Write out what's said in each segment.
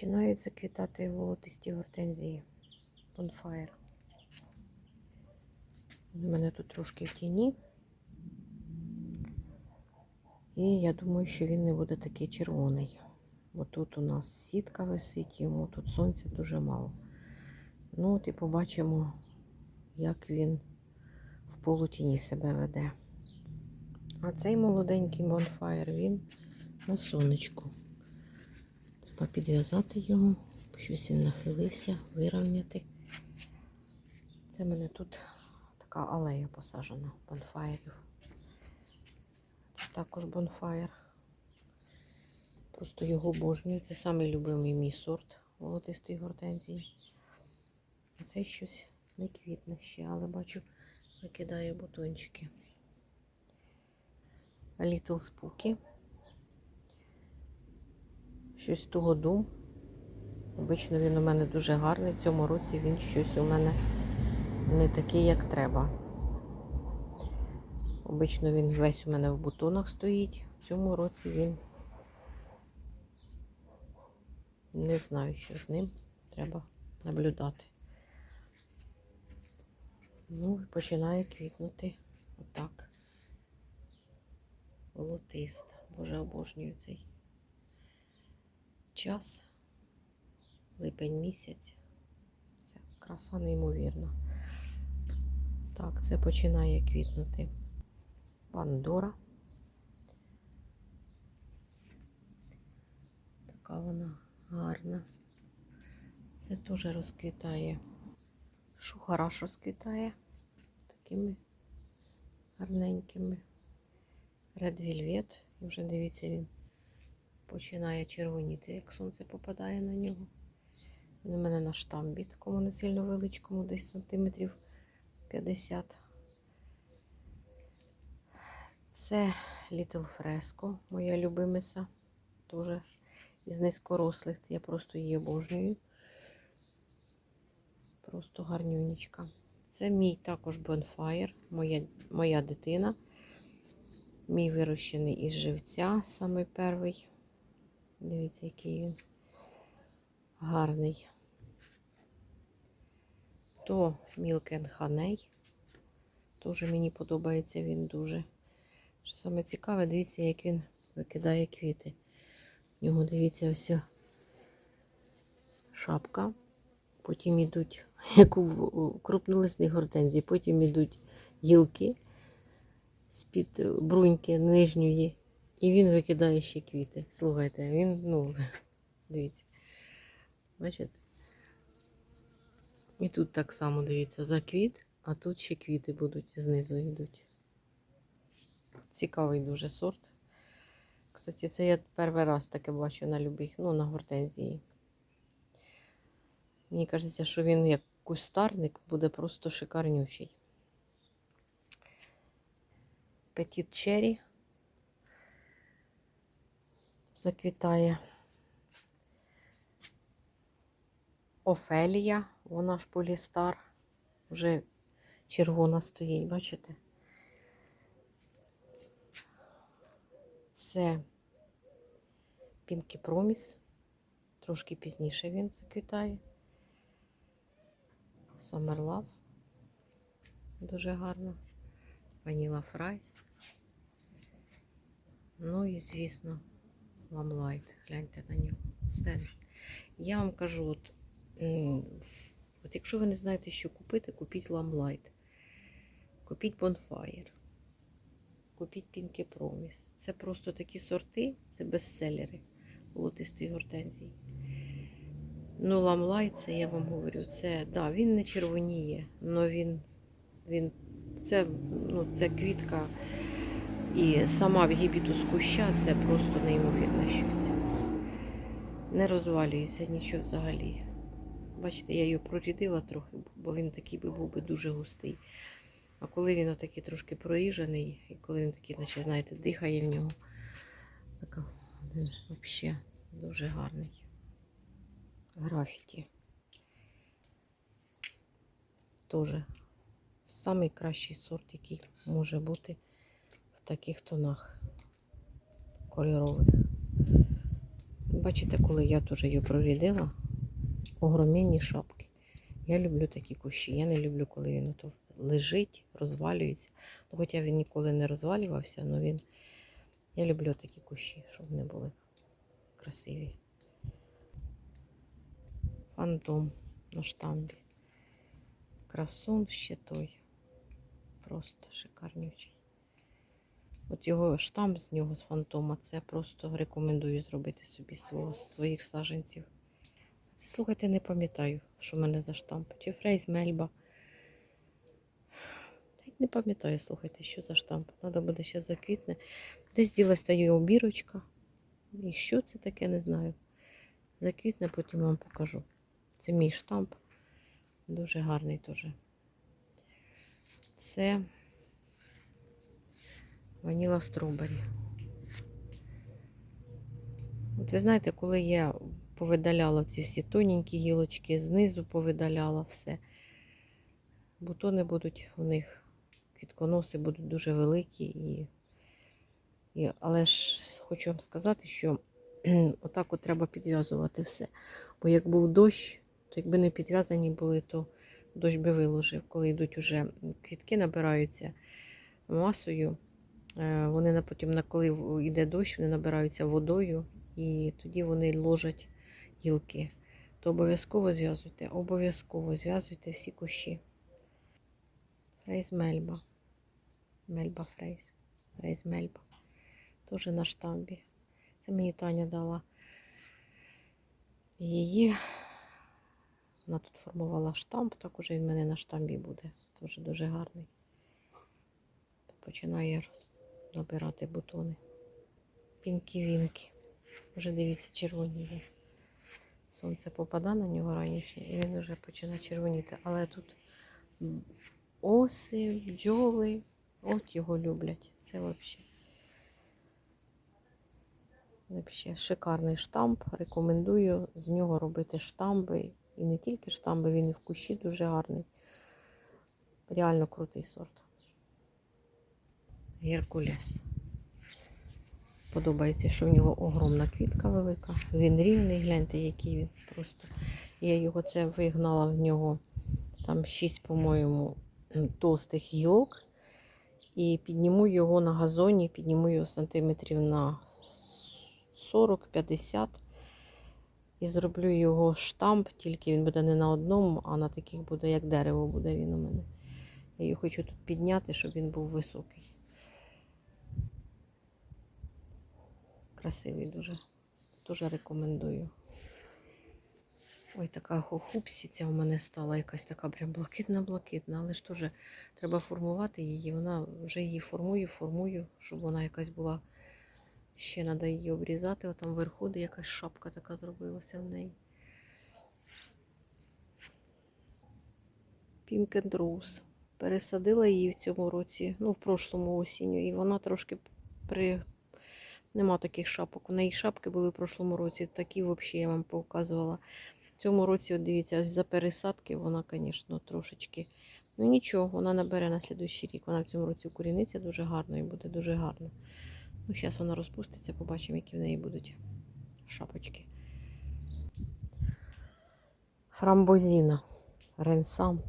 Починають заквітати волотисті гортензії. Bonfire. У мене тут трошки в тіні. І я думаю, що він не буде такий червоний. Бо тут у нас сітка висить, йому тут сонця дуже мало. Ну, от і побачимо, як він в полутіні себе веде. А цей молоденький бонфаєр, він на сонечку. Підв'язати його, щось він нахилився, вирівняти. Це в мене тут така алея посаджена бонфаєрів. Це також бонфаєр. Просто його обожнюю. Це самий мій сорт волотистої гортензії. Це щось не квітне ще, але бачу, викидає бутончики. Little Spooky. Щось того дум. Обично він у мене дуже гарний. В цьому році він щось у мене не такий, як треба. Обично він весь у мене в бутонах стоїть. В цьому році він не знаю, що з ним треба наблюдати. Ну, починає квітнути отак. Волотиста. Боже, обожнюю цей час. Липень місяць. Це краса неймовірна. Так, це починає квітнути Пандора. Така вона гарна. Це теж розквітає. Шухараш розквітає такими гарненькими. Red Velvet. І вже дивіться, він починає червоніти, як сонце попадає на нього. Він у мене на штамбі, такому не сильно величкому, десь сантиметрів 50. Це Little Fresco, моя любимиця. Теж із низькорослих. Я просто її обожнюю. Просто гарнюнічка. Це мій також бонфаєр, моя, моя дитина. Мій вирощений із живця, самий перший. Дивіться, який він гарний. То Мілкен Ханей. Теж мені подобається він дуже. Що саме цікаве, дивіться, як він викидає квіти. У нього, дивіться, ось шапка. Потім йдуть, як у крупнолисних гортензій, потім йдуть гілки з-під бруньки нижньої. І він викидає ще квіти. Слухайте, він, ну, дивіться. Бачите? І тут так само дивіться, за квіт, а тут ще квіти будуть знизу йдуть. Цікавий дуже сорт. Кстати, це я перший раз таке бачу на любих, ну, на гортензії. Мені кажеться, що він як кустарник буде просто шикарнючий. Петіт Черрі заквітає. Офелія, вона ж полістар. Вже червона стоїть, бачите? Це Пінкі Проміс. Трошки пізніше він заквітає. Summer Love. Дуже гарно. Ваніла Фрайс. Ну і, звісно, Ламлайт. Гляньте на нього. Це. Я вам кажу, от, от якщо ви не знаєте, що купити, купіть Ламлайт. Купіть Bonfire. Купіть Pinky Promise. Це просто такі сорти, це бестселери волотистої гортензії. Ну, ламлайт, це я вам говорю, це, да, він не червоніє, але він, він це, ну, це квітка і сама вгібітус куща це просто неймовірне щось. Не розвалюється нічого взагалі. Бачите, я його прорідила трохи, бо він такий би був би дуже густий. А коли він отакий трошки проїжений, і коли він такий, наче, знаєте, дихає в нього, така взагалі дуже гарний графіті. Тоже самий кращий сорт, який може бути в таких тонах кольорових. Бачите, коли я теж її прорідила, огромні шапки. Я люблю такі кущі. Я не люблю, коли він ото лежить, розвалюється. Ну, хоча він ніколи не розвалювався, але він. Я люблю такі кущі, щоб вони були красиві. Фантом на штамбі. Красун ще той. Просто шикарнючий. От його штамп з нього з фантома, це просто рекомендую зробити собі свого, своїх саженців. Це, слухайте, не пам'ятаю, що в мене за штамп. Чи фрейз Мельба. Не пам'ятаю, слухайте, що за штамп. Треба буде ще заквітне. Десь ділась та його бірочка. І що це таке, не знаю. Заквітне, потім вам покажу. Це мій штамп. Дуже гарний теж. Це ваніла стробері. От ви знаєте, коли я повидаляла ці всі тоненькі гілочки, знизу повидаляла все. Бутони будуть у них, квітконоси будуть дуже великі. І, і, але ж хочу вам сказати, що отак от треба підв'язувати все. Бо як був дощ, то якби не підв'язані були, то дощ би виложив. Коли йдуть уже квітки, набираються масою. Е, Вони потім, коли йде дощ, вони набираються водою, і тоді вони ложать гілки. То обов'язково зв'язуйте, обов'язково зв'язуйте всі кущі. Фрейз Мельба. Мельба Фрейз. Фрейз Мельба. Теж на штамбі. Це мені Таня дала її. Вона тут формувала штамп, так уже він в мене на штамбі буде. Теж дуже гарний. Починає роз- набирати бутони. Пінкі-вінки. Вже дивіться, червоні є. Сонце попада на нього раніше, і він вже починає червоніти. Але тут оси, бджоли, от його люблять. Це взагалі. Взагалі шикарний штамп. Рекомендую з нього робити штамби. І не тільки штамби, він і в кущі дуже гарний. Реально крутий сорт. Геркулес. Подобається, що в нього огромна квітка велика. Він рівний, гляньте, який він просто. Я його це вигнала в нього там 6, по-моєму, толстих гілок. І підніму його на газоні, підніму його сантиметрів на 40-50. І зроблю його штамп, тільки він буде не на одному, а на таких буде, як дерево буде він у мене. Я його хочу тут підняти, щоб він був високий. Красивий дуже. Дуже рекомендую. Ой, така хохупсіця у мене стала якась така прям блакитна-блакитна, але ж теж треба формувати її. Вона вже її формую, формую, щоб вона якась була. Ще треба її обрізати, отам вверху, де якась шапка така зробилася в неї. Pink and Rose. Пересадила її в цьому році, ну, в прошлому осінню, і вона трошки при. Нема таких шапок. У неї шапки були в прошлому році, такі взагалі я вам показувала. В цьому році, от дивіться, за пересадки вона, звісно, трошечки. Ну нічого, вона набере на слідуючий рік. Вона в цьому році укоріниться дуже гарно і буде дуже гарно. Ну, зараз вона розпуститься, побачимо, які в неї будуть шапочки. Фрамбозіна. Ренсам.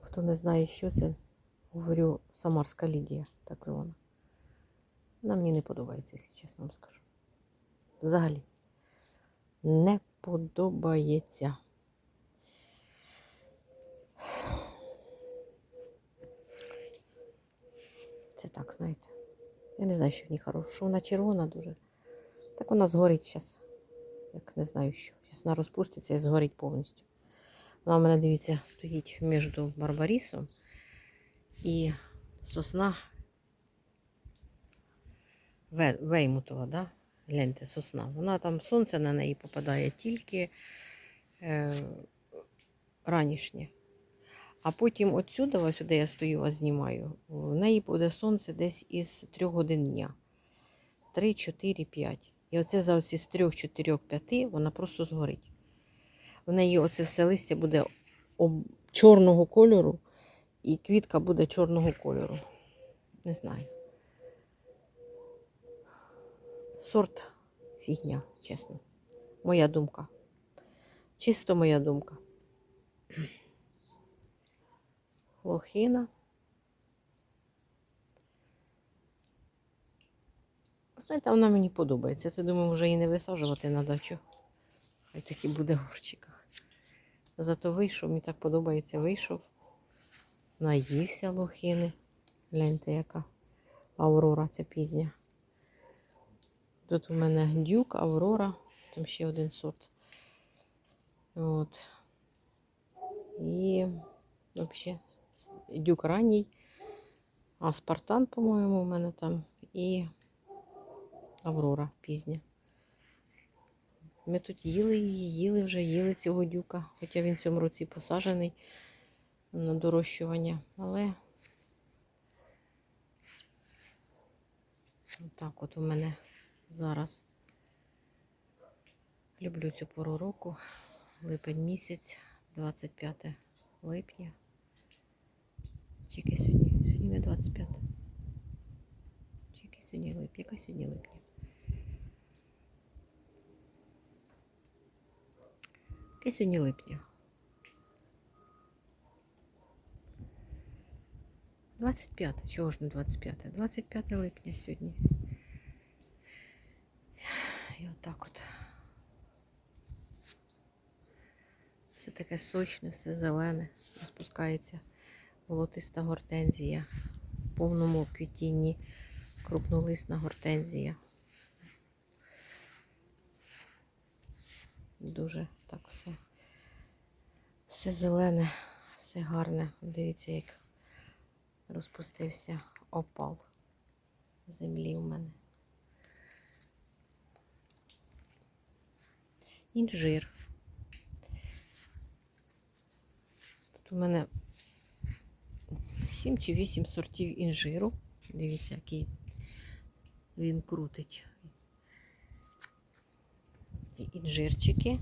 Хто не знає, що це, говорю, Самарська Лідія, так звана. Вона мені не подобається, якщо чесно вам скажу. Взагалі. Не подобається. Це так, знаєте. Я не знаю, що в ній хороше. Що вона червона дуже. Так вона згорить зараз. Як не знаю що. Зараз вона розпуститься і згорить повністю. Вона в мене, дивіться, стоїть між барбарісом і сосна Веймутова, да? Гляньте, сосна. Вона там сонце на неї попадає тільки е, ранішнє. А потім отсюди, ось сюди я стою, вас знімаю, в неї буде сонце десь із 3 годин дня. 3, 4, 5. І оце за оці з 3, 4, 5 вона просто згорить. В неї оце все листя буде чорного кольору, і квітка буде чорного кольору. Не знаю. Сорт фігня, чесно. Моя думка. Чисто моя думка. Лохина. Знаєте, вона мені подобається. Це думаю, вже її не висаджувати на дачу. Хай так і буде в горчиках. Зато вийшов, мені так подобається, вийшов. Наївся лохини. Гляньте, яка Аврора, ця пізня. Тут у мене дюк, Аврора, там ще один сорт. От. І взагалі дюк ранній. А Спартан, по-моєму, у мене там. І Аврора пізня. Ми тут їли її, їли вже, їли цього дюка, хоча він в цьому році посаджений на дорощування. Але так от у мене зараз люблю цю пору року. Липень місяць, 25 липня. Чеки сьогодні? Сьогодні не 25. Чеки сьогодні липня. Яка сьогодні липня? Яке сьогодні липня? 25, чого ж не 25? 25 липня сьогодні. І отак от. Все таке сочне, все зелене, розпускається волотиста гортензія в повному квітінні, крупнолисна гортензія. Дуже так все. Все зелене, все гарне. Дивіться, як розпустився опал землі у мене. Інжир. Тут у мене 7 чи 8 сортів інжиру. Дивіться, який він крутить. Ці інжирчики.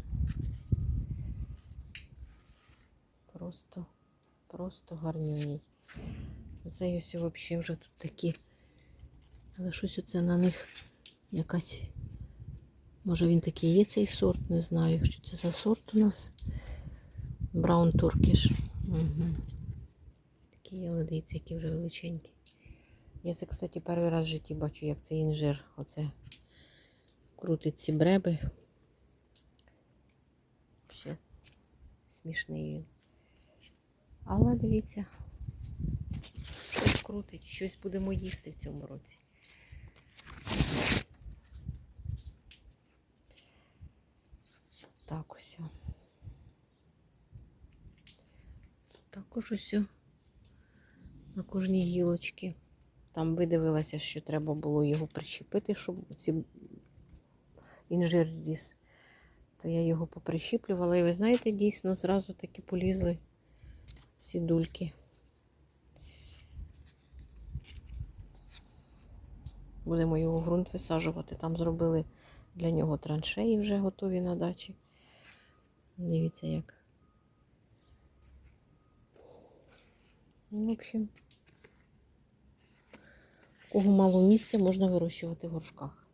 Просто, просто гарнюній. Це ось взагалі вже тут такі. Але щось оце на них якась. Може він такий є цей сорт, не знаю. Що це за сорт у нас? Браун Туркіш. Угу. Такі є, але які вже величенькі. Я це, кстати, перший раз в житті бачу, як цей інжир. Оце крутить ці бреби. Ще смішний він. Але дивіться, щось крутить, щось будемо їсти в цьому році. Так ось. Тут також ось на кожній гілочці. Там видивилася, що треба було його прищепити, щоб ці інжир ріс. То я його поприщіплювала. І ви знаєте, дійсно зразу таки полізли ці дульки. Будемо його в ґрунт висаджувати. Там зробили для нього траншеї вже готові на дачі. Дивіться як. Ну, в общем, кого мало місця, можна вирощувати в горшках.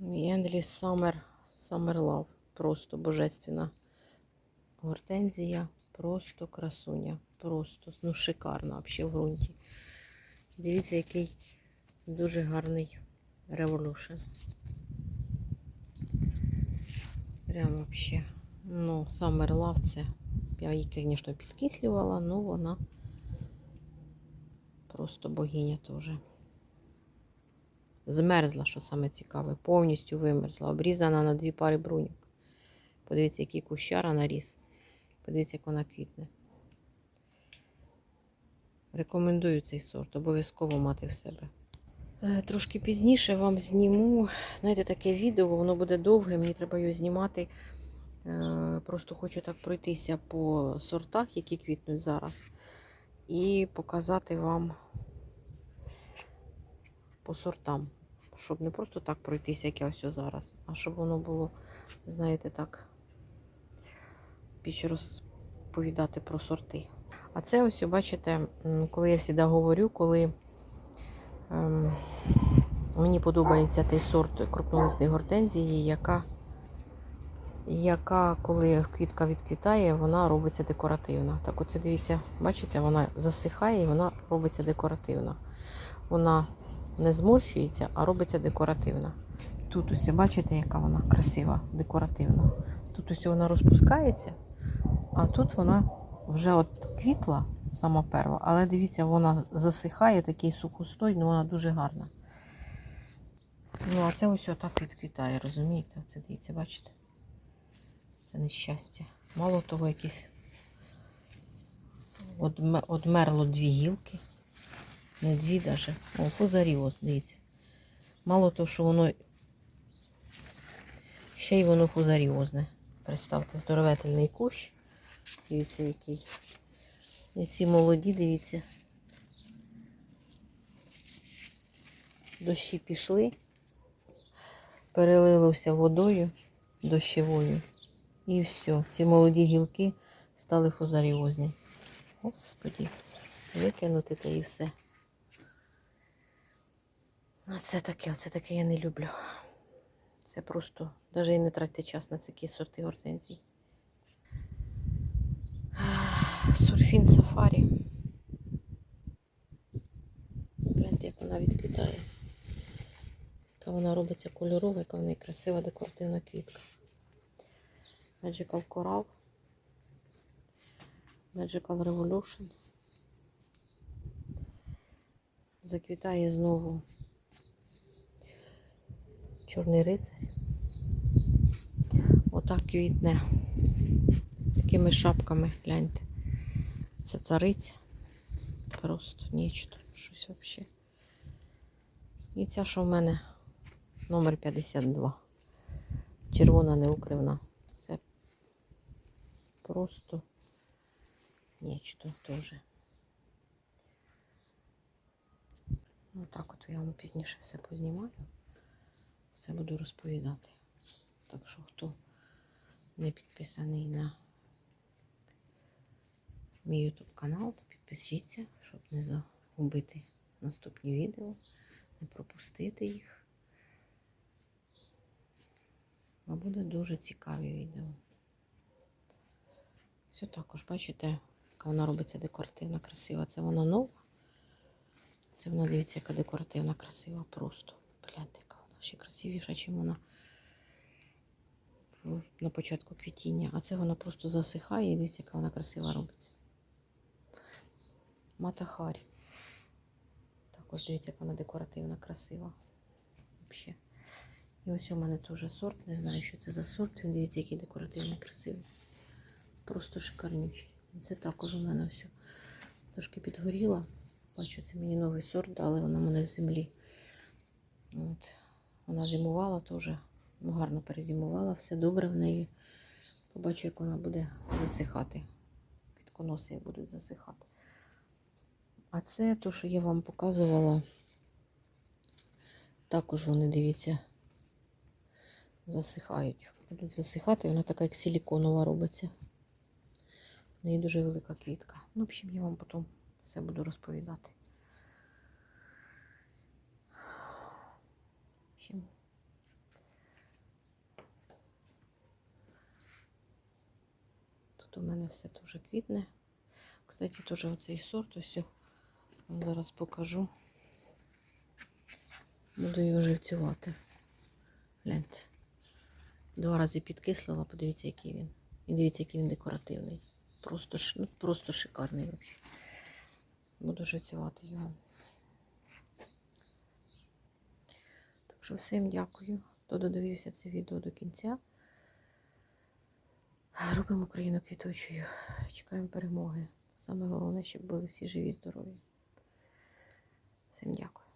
Endless Summer, Summer Love. Просто божественна гортензія. Просто красуня. Просто ну, шикарна взагалі в ґрунті. Дивіться, який дуже гарний Revolution. Прям вообще. Ну, Summer це. Я її, звісно, підкислювала, але вона просто богиня теж. Змерзла, що саме цікаве, повністю вимерзла, обрізана на дві пари бруньок. Подивіться, який кущара наріс. Подивіться, як вона квітне. Рекомендую цей сорт, обов'язково мати в себе. Е, Трошки пізніше вам зніму, знаєте, таке відео, воно буде довге, мені треба його знімати. Е, Просто хочу так пройтися по сортах, які квітнуть зараз, і показати вам по сортам, щоб не просто так пройтися, як я ось зараз, а щоб воно було, знаєте, так, більше розповідати про сорти. А це ось, бачите, коли я завжди говорю, коли Мені подобається той сорт крупнолистної гортензії, яка, яка, коли квітка відквітає, вона робиться декоративна. Так оце дивіться, бачите, вона засихає і вона робиться декоративна. Вона не зморщується, а робиться декоративна. Тут ось бачите, яка вона красива, декоративна. Тут ось вона розпускається, а тут вона вже от квітла, сама перша, але дивіться, вона засихає, такий сухостой, ну вона дуже гарна. Ну, а це ось отак відквітає, розумієте? Це дивіться, бачите? Це нещастя. Мало того, якісь одмерло дві гілки. Не дві даже. О, фузаріоз, дивіться. Мало того, що воно ще й воно фузаріозне. Представте, здоровительний кущ. Дивіться, який. І ці молоді, дивіться. Дощі пішли, перелилося водою дощовою. І все. Ці молоді гілки стали фузаріозні. Господі, викинути та і все. Оце таке, оце таке я не люблю. Це просто, навіть і не тратьте час на такі сорти гортензій. Сурфін сафарі. Гляньте, як вона відквітає. Яка вона робиться кольорова, яка в неї красива декоративна квітка. Magical Coral. Magical Revolution. Заквітає знову чорний рицарь. Отак квітне. Такими шапками, гляньте. Це цариця. Просто нічто. Щось взагалі. І ця, що в мене номер 52. Червона неукривна. Це просто нічто теж. Ну так от я вам пізніше все познімаю. Все буду розповідати. Так що хто не підписаний на мій YouTube канал, то підпишіться, щоб не загубити наступні відео, не пропустити їх. А буде дуже цікаві відео. Все також, бачите, яка вона робиться декоративна, красива. Це вона нова. Це вона, дивіться, яка декоративна, красива просто. Гляньте, яка вона ще красивіша, ніж вона на початку квітіння. А це вона просто засихає і дивіться, яка вона красива робиться. Мата Харі. Також дивіться, яка вона декоративна, красива. Взагалі. І ось у мене теж сорт. Не знаю, що це за сорт. Він дивіться, який декоративний, красивий. Просто шикарнючий. Це також у мене все трошки підгоріла. Бачу, це мені новий сорт, дали вона в мене в землі. От. Вона зимувала теж. Ну, гарно перезимувала, все добре в неї. Побачу, як вона буде засихати. Квітконоси будуть засихати. А це то, що я вам показувала. Також вони, дивіться, засихають. Будуть засихати, вона така, як силіконова робиться. В неї дуже велика квітка. Ну, в общем, я вам потім все буду розповідати. В общем, Тут у мене все дуже квітне. Кстати, теж оцей сорт ось зараз покажу. Буду його живцювати. Гляньте. Два рази підкислила, подивіться, який він. І дивіться, який він декоративний. Просто, ну, просто шикарний взагалі. Буду живцювати його. Так що всім дякую, хто додивився це відео до кінця. Робимо Україну квітучою. Чекаємо перемоги. Саме головне, щоб були всі живі, здорові. Всім дякую.